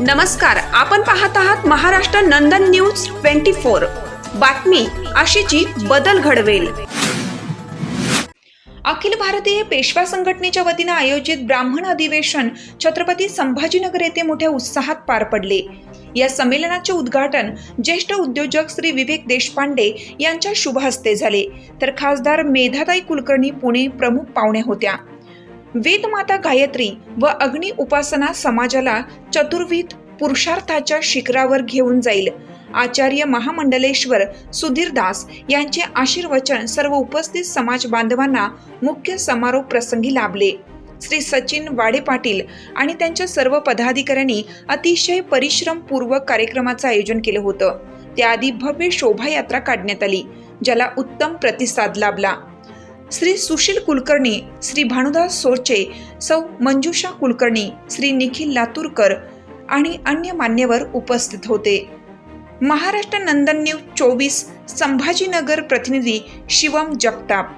नमस्कार आपण पाहत आहात Maharashtra Nandan news twenty four. बातमी अशीची बदल घडवेल. अखिल भारतीय पेशवा संघटनेच्या वतीनं आयोजित ब्राह्मण अधिवेशन छत्रपती संभाजीनगर येथे मोठ्या उत्साहात पार पडले. या संमेलनाचे उद्घाटन ज्येष्ठ उद्योजक श्री विवेक देशपांडे यांच्या शुभ हस्ते झाले. तर खासदार मेधाताई कुलकर्णी पुणे प्रमुख पाहुण्या होत्या. वेदमाता गायत्री व अग्नि उपासना समाजाला चतुर्विध पुरुषार्थाच्या शिखरावर घेऊन जाईल. आचार्य महामंडलेश्वर सुधीर दास यांचे आशीर्वचन सर्व उपस्थित समाज बांधवांना मुख्य समारोप प्रसंगी लाभले. श्री सचिन वाडे पाटील आणि त्यांच्या सर्व पदाधिकाऱ्यांनी अतिशय परिश्रमपूर्वक कार्यक्रमाचं आयोजन केलं होतं. त्याआधी भव्य शोभायात्रा काढण्यात आली ज्याला उत्तम प्रतिसाद लाभला. श्री सुशील कुलकर्णी श्री भानुदास सोरचे सौ मंजुषा कुलकर्णी श्री निखिल लातूरकर आणि अन्य मान्यवर उपस्थित होते. महाराष्ट्र नंदन न्यूज चोवीस संभाजीनगर प्रतिनिधी शिवम जगताप.